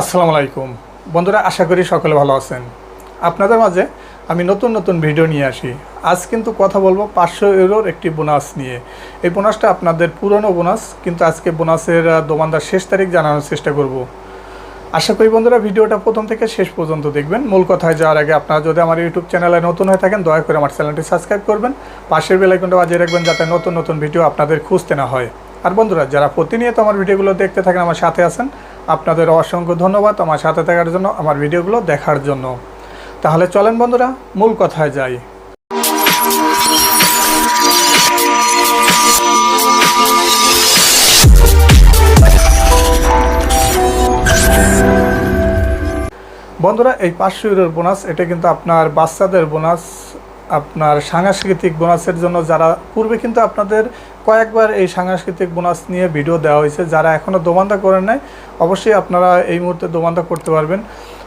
আসসালামু আলাইকুম। বন্ধুরা, আশা করি সকলে ভালো আছেন। আপনাদের মাঝে আমি নতুন নতুন ভিডিও নিয়ে আসি। আজ কিন্তু কথা বলব পাঁচশো ইউরোর একটি বোনাস নিয়ে। এই বোনাসটা আপনাদের পুরনো বোনাস, কিন্তু আজকে বোনাসের দোমানদার শেষ তারিখ জানানোর চেষ্টা করব। আশা করি বন্ধুরা, ভিডিওটা প্রথম থেকে শেষ পর্যন্ত দেখবেন। মূল কথায় যাওয়ার আগে আপনারা যদি আমার ইউটিউব চ্যানেলে নতুন হয়ে থাকেন, দয়া করে আমার চ্যানেলটি সাবস্ক্রাইব করবেন। পাশের বেলাইকনটা বাজিয়ে রাখবেন, যাতে নতুন নতুন ভিডিও আপনাদের খুঁজতে না হয়। আর বন্ধুরা, যারা প্রতিনিয়ত আমার ভিডিওগুলো দেখতে থাকেন, আমার সাথে আছেন, আপনাদের অসংখ্য ধন্যবাদ আমার সাথে থাকার জন্য, আমার ভিডিওগুলো দেখার জন্য। তাহলে চলেন বন্ধুরা, মূল কথায় যাই। বন্ধুরা, এই পাঁচশো ইউরোর বোনাস, এটা কিন্তু আপনার বাচ্চাদের বোনাস, আপনার সাংস্কৃতিক বোনাসের জন্য যারা, পূর্বে কিন্তু আপনাদের কয়েকবার এই সাংস্কৃতিক বোনাস নিয়ে ভিডিও দেওয়া হয়েছে। যারা এখনও দোমান্দা করেন নাই, অবশ্যই আপনারা এই মুহূর্তে দোমান্দা করতে পারবেন।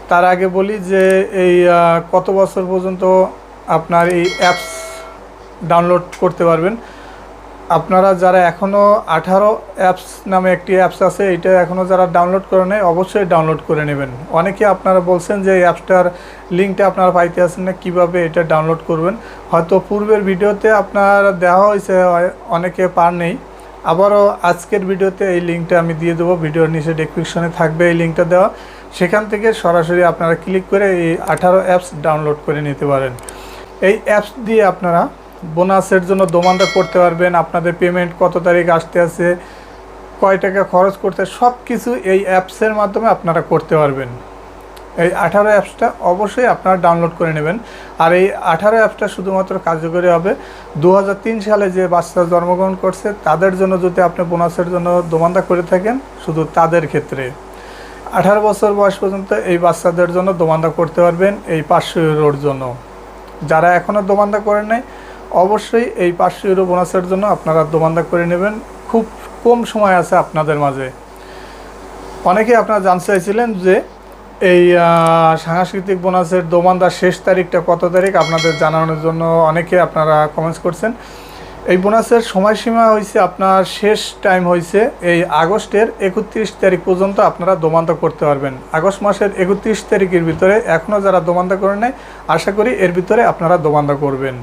তার আগে বলি যে এই কত বছর পর্যন্ত আপনার এই অ্যাপস ডাউনলোড করতে পারবেন? আপনারা যারা এখনও আঠারো অ্যাপস নামে একটি অ্যাপস আছে এটা এখনও যারা ডাউনলোড করে নেয়, অবশ্যই ডাউনলোড করে নেবেন। অনেকে আপনারা বলছেন যে এই অ্যাপসটার লিঙ্কটা আপনারা পাইতে আছেন না, কীভাবে এটা ডাউনলোড করবেন? হয়তো পূর্বের ভিডিওতে আপনার দেওয়া হয়েছে অনেকে পার নেই। আবারও আজকের ভিডিওতে এই লিঙ্কটা আমি দিয়ে দেবো, ভিডিওর নিচে ডেসক্রিপশনে থাকবে এই লিঙ্কটা দেওয়া। সেখান থেকে সরাসরি আপনারা ক্লিক করে এই আঠারো অ্যাপস ডাউনলোড করে নিতে পারেন। এই অ্যাপস দিয়ে আপনারা বোনাসের জন্য দোমানটা করতে পারবেন, আপনাদের পেমেন্ট কত তারিখ আসতে আছে, কয় টাকা খরচ করতে সব কিছু এই অ্যাপসের মাধ্যমে আপনারা করতে পারবেন। এই আঠারো অ্যাপসটা অবশ্যই আপনারা ডাউনলোড করে নেবেন। আর এই আঠারো অ্যাপসটা শুধুমাত্র কার্যকরী হবে। দু হাজার তিন সালে যে বাচ্চা জন্মগ্রহণ করছে, তাদের জন্য যদি আপনি বোনাসের জন্য দোমান্দা করে থাকেন, শুধু তাদের ক্ষেত্রে। আঠারো বছর বয়স পর্যন্ত এই বাচ্চাদের জন্য দোমান্দা করতে পারবেন এই পাঁচশো ইউরোর জন্য। যারা এখনও দোমান্দা করেন নাই অবশ্যই এই পাঁচশো ইউরো বোনাসের জন্য আপনারা দোমান্দা করে নেবেন। খুব কম সময় আছে আপনাদের মাঝে। অনেকে আপনারা জানতে চাইছিলেন যে এই সাংস্কৃতিক বোনাসের দোমানদার শেষ তারিখটা কত তারিখ? আপনাদের জানানোর জন্য অনেকে আপনারা কমেন্টস করছেন। এই বোনাসের সময়সীমা হয়েছে আপনার শেষ টাইম হয়েছে এই আগস্টের একত্রিশ তারিখ পর্যন্ত আপনারা দোমান্দা করতে পারবেন। আগস্ট মাসের একত্রিশ তারিখের ভিতরে এখনও যারা দোমান্দা করে নেয় আশা করি এর ভিতরে আপনারা দোমান্দা করবেন।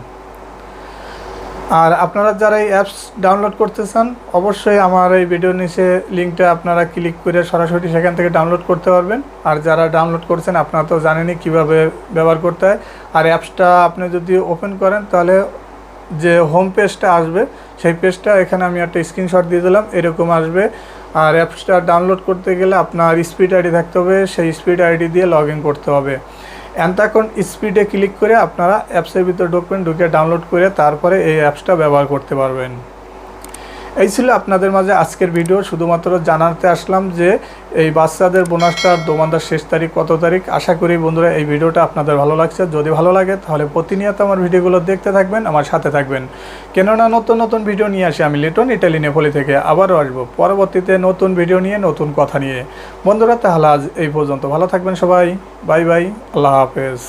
আর আপনারা যারা এই অ্যাপস ডাউনলোড করতে চান অবশ্যই আমার এই ভিডিও নিচে লিঙ্কটা আপনারা ক্লিক করে সরাসরি সেখান থেকে ডাউনলোড করতে পারবেন। আর যারা ডাউনলোড করছেন, আপনারা তো জানেনই কীভাবে ব্যবহার করতে হয়। আর অ্যাপসটা আপনি যদি ওপেন করেন, তাহলে যে হোম পেজটা আসবে, সেই পেজটা এখানে আমি একটা স্ক্রিনশট দিয়ে দিলাম, এরকম আসবে। আর অ্যাপসটা ডাউনলোড করতে গেলে আপনার স্পিড আইডি থাকতে হবে, সেই স্পিড আইডি দিয়ে লগ করতে হবে। এখন স্পিডে ক্লিক করে আপনারা অ্যাপসের ভিতরে ঢুকবেন, ঢুকে ডাউনলোড করে তারপরে এই অ্যাপসটা ব্যবহার করতে পারবেন। এই ছিল আপনাদের মাঝে আজকের ভিডিও। শুধুমাত্র জানাতে আসলাম যে এই বাচ্চাদের বোনাসটার দোমানদার শেষ তারিখ কত তারিখ? আশা করি বন্ধুরা এই ভিডিওটা আপনাদের ভালো লাগছে। যদি ভালো লাগে তাহলে প্রতিনিয়ত আমার ভিডিওগুলো দেখতে থাকবেন, আমার সাথে থাকবেন। কেননা নতুন নতুন ভিডিও নিয়ে আসি আমি লিটন ইটালি নেপোলি থেকে। আবারও আসব পরবর্তীতে নতুন ভিডিও নিয়ে, নতুন কথা নিয়ে। বন্ধুরা তাহলে আজ এই পর্যন্ত। ভালো থাকবেন সবাই। Bye bye. আল্লাহ হাফেজ।